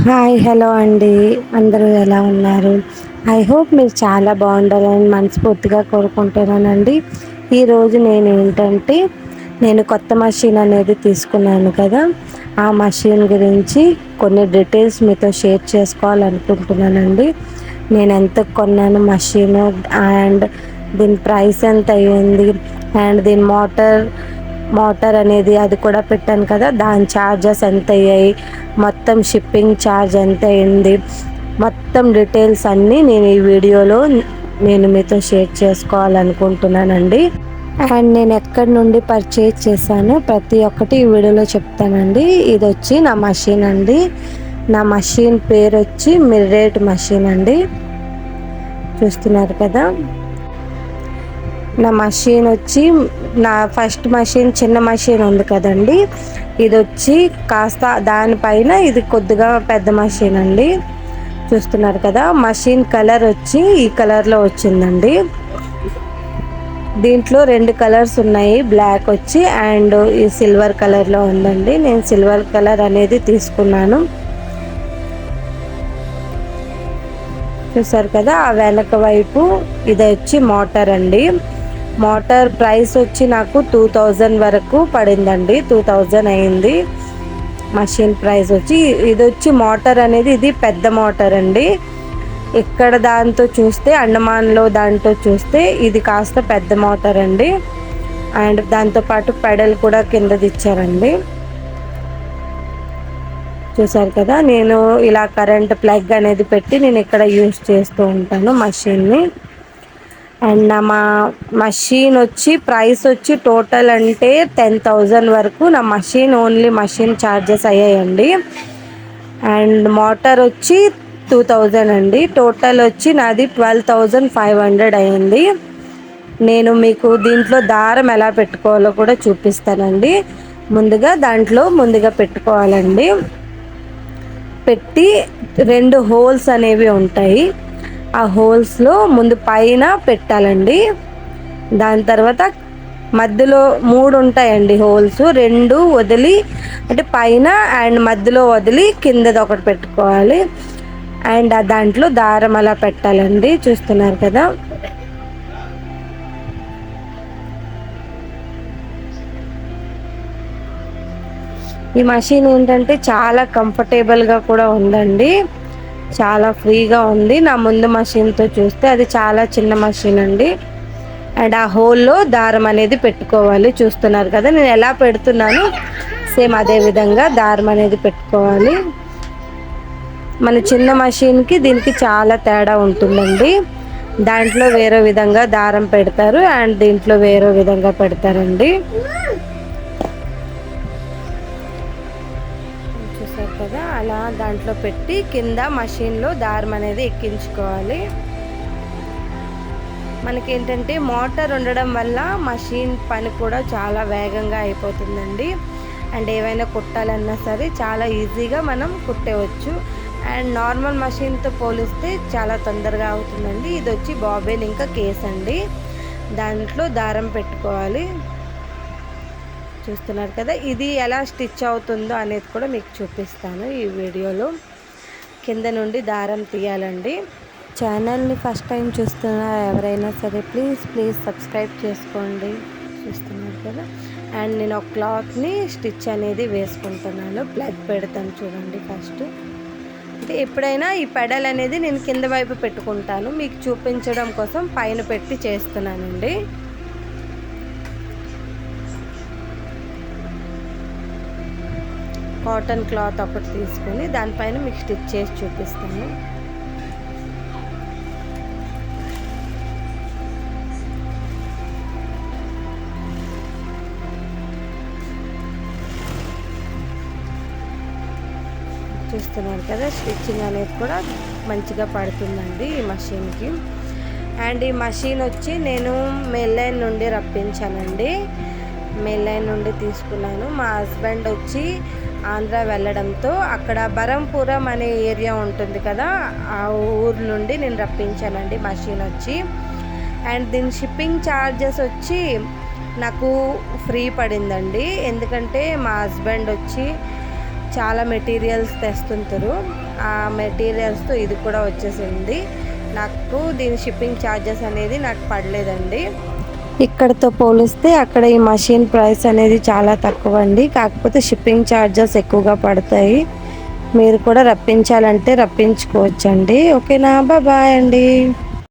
Hi hello అండి. అందరూ ఎలా ఉన్నారు? ఐ హోప్ మీరు చాలా బాగుండాలని మనస్ఫూర్తిగా కోరుకుంటున్నానండి. ఈరోజు నేను ఏంటంటే నేను కొత్త మషిన్ అనేది తీసుకున్నాను కదా. ఆ మషిన్ గురించి కొన్ని డీటెయిల్స్ మీతో షేర్ చేసుకోవాలనుకుంటున్నానండి. నేను ఎంత కొన్నాను మషిన్ అండ్ దీని ప్రైస్ ఎంత అయ్యింది? అండ్ దీని మోటార్ మోటార్ అనేది అది కూడా పెట్టాను కదా దాని ఛార్జెస్ ఎంత అయ్యాయి మొత్తం షిప్పింగ్ ఛార్జ్ ఎంత అయింది మొత్తం డీటెయిల్స్ అన్నీ నేను ఈ వీడియోలో నేను మీతో షేర్ చేసుకోవాలనుకుంటున్నానండి. అండ్ నేను ఎక్కడి నుండి పర్చేజ్ చేశాను ప్రతి ఒక్కటి ఈ వీడియోలో చెప్తానండి. ఇది వచ్చి నా మషీన్ అండి. నా మషీన్ పేరు వచ్చి మిర్రేట్ మషీన్ అండి. చూస్తున్నారు కదా? నా మషిన్ వచ్చి నా ఫస్ట్ మషిన్ చిన్న మషిన్ ఉంది కదండి. ఇది వచ్చి కాస్త దానిపైన ఇది కొద్దిగా పెద్ద మషిన్ అండి. చూస్తున్నారు కదా మషిన్ కలర్ వచ్చి ఈ కలర్లో వచ్చిందండి. దీంట్లో రెండు కలర్స్ ఉన్నాయి బ్లాక్ వచ్చి అండ్ ఈ సిల్వర్ కలర్లో ఉందండి. నేను సిల్వర్ కలర్ అనేది తీసుకున్నాను. చూసారు కదా ఆ వెనక వైపు ఇది వచ్చి మోటార్ అండి. మోటార్ ప్రైస్ వచ్చి నాకు టూ థౌజండ్ వరకు పడిందండి. టూ థౌజండ్ అయింది. మషిన్ ప్రైస్ వచ్చి ఇది వచ్చి మోటార్ అనేది ఇది పెద్ద మోటార్ అండి. ఇక్కడ దాంతో చూస్తే అండమాన్లో దాంతో చూస్తే ఇది కాస్త పెద్ద మోటార్ అండి. అండ్ దాంతోపాటు పెడల్ కూడా కిందది ఇచ్చారండి. చూసారు కదా నేను ఇలా కరెంట్ ప్లగ్ అనేది పెట్టి నేను ఇక్కడ యూస్ చేస్తూ ఉంటాను మషిన్ని. అండ్ మా మషీన్ వచ్చి ప్రైస్ వచ్చి టోటల్ అంటే టెన్ థౌజండ్ వరకు నా మషీన్ ఓన్లీ మషీన్ ఛార్జెస్ అయ్యాయండి. అండ్ మోటార్ వచ్చి టూ థౌజండ్ అండి. టోటల్ వచ్చి నాది ట్వెల్వ్ థౌజండ్ ఫైవ్ హండ్రెడ్ అయ్యింది. నేను మీకు దీంట్లో దారం ఎలా పెట్టుకోవాలో కూడా చూపిస్తానండి. ముందుగా దాంట్లో ముందుగా పెట్టుకోవాలండి. పెట్టి రెండు హోల్స్ అనేవి ఉంటాయి. ఆ హోల్స్లో ముందు పైన పెట్టాలండి. దాని తర్వాత మధ్యలో మూడు ఉంటాయండి హోల్స్. రెండు వదిలి అంటే పైన అండ్ మధ్యలో వదిలి కిందది ఒకటి పెట్టుకోవాలి. అండ్ దాంట్లో దారం అలా పెట్టాలండి చూస్తున్నారు కదా. ఈ మషిన్ ఏంటంటే చాలా కంఫర్టబుల్గా కూడా ఉందండి. చాలా ఫ్రీగా ఉంది. నా ముందు మషిన్తో చూస్తే అది చాలా చిన్న మషిన్ అండి. అండ్ ఆ హోల్లో దారం అనేది పెట్టుకోవాలి. చూస్తున్నారు కదా నేను ఎలా పెడుతున్నాను? సేమ్ అదే విధంగా దారం అనేది పెట్టుకోవాలి. మన చిన్న మషిన్కి దీనికి చాలా తేడా ఉంటుందండి. దాంట్లో వేరే విధంగా దారం పెడతారు. అండ్ దీంట్లో వేరే విధంగా పెడతారండి. కదా అలా దాంట్లో పెట్టి కింద మషిన్లో దారం అనేది ఎక్కించుకోవాలి. మనకేంటంటే మోటార్ ఉండడం వల్ల మషిన్ పని కూడా చాలా వేగంగా అయిపోతుందండి. అండ్ ఏవైనా కుట్టాలన్నా సరే చాలా ఈజీగా మనం కుట్టేవచ్చు. అండ్ నార్మల్ మషిన్తో పోలిస్తే చాలా తొందరగా అవుతుందండి. ఇది వచ్చి బాబేల్ ఇంకా కేస్ అండి. దాంట్లో దారం పెట్టుకోవాలి. చూస్తున్నారు కదా ఇది ఎలా స్టిచ్ అవుతుందో అనేది కూడా మీకు చూపిస్తాను ఈ వీడియోలో. కింద నుండి దారం తీయాలండి. ఛానల్ని ఫస్ట్ టైం చూస్తున్న ఎవరైనా సరే ప్లీజ్ ప్లీజ్ సబ్స్క్రైబ్ చేసుకోండి. చూస్తున్నారు కదా. అండ్ నేను ఒక క్లాత్ని స్టిచ్ అనేది వేసుకుంటున్నాను. ప్లగ్ పెడతాను చూడండి ఫస్ట్. అంటే ఎప్పుడైనా ఈ పెడల్ అనేది నేను కింద వైపు పెట్టుకుంటాను. మీకు చూపించడం కోసం పైన పెట్టి చేస్తున్నానండి. కాటన్ క్లాత్ ఒకటి తీసుకొని దానిపైన మీకు స్టిచ్ చేసి చూపిస్తాను. చూస్తున్నారు కదా స్టిచ్చింగ్ అనేది కూడా మంచిగా పడుతుందండి ఈ మషీన్కి. అండ్ ఈ మషీన్ వచ్చి నేను మెల్లైన్ నుండి రప్పించానండి. మెల్లై నుండి తీసుకున్నాను. మా హస్బెండ్ వచ్చి ఆంధ్ర వెళ్ళడంతో అక్కడ బరంపురం అనే ఏరియా ఉంటుంది కదా ఆ ఊరు నుండి నేను రప్పించానండి మషిన్ వచ్చి. అండ్ దీని షిప్పింగ్ ఛార్జెస్ వచ్చి నాకు ఫ్రీ పడిందండి. ఎందుకంటే మా హస్బెండ్ వచ్చి చాలా మెటీరియల్స్ తెస్తుంటారు. ఆ మెటీరియల్స్తో ఇది కూడా వచ్చేసింది. నాకు దీని షిప్పింగ్ ఛార్జెస్ అనేది నాకు పడలేదండి. ఇక్కడతో పోలిస్తే అక్కడ ఈ మషిన్ ప్రైస్ అనేది చాలా తక్కువ అండి కాకపోతే షిప్పింగ్ ఛార్జెస్ ఎక్కువగా పడతాయి. మీరు కూడా రప్పించాలంటే రప్పించుకోవచ్చండి. ఓకేనా? బాయ్ అండి.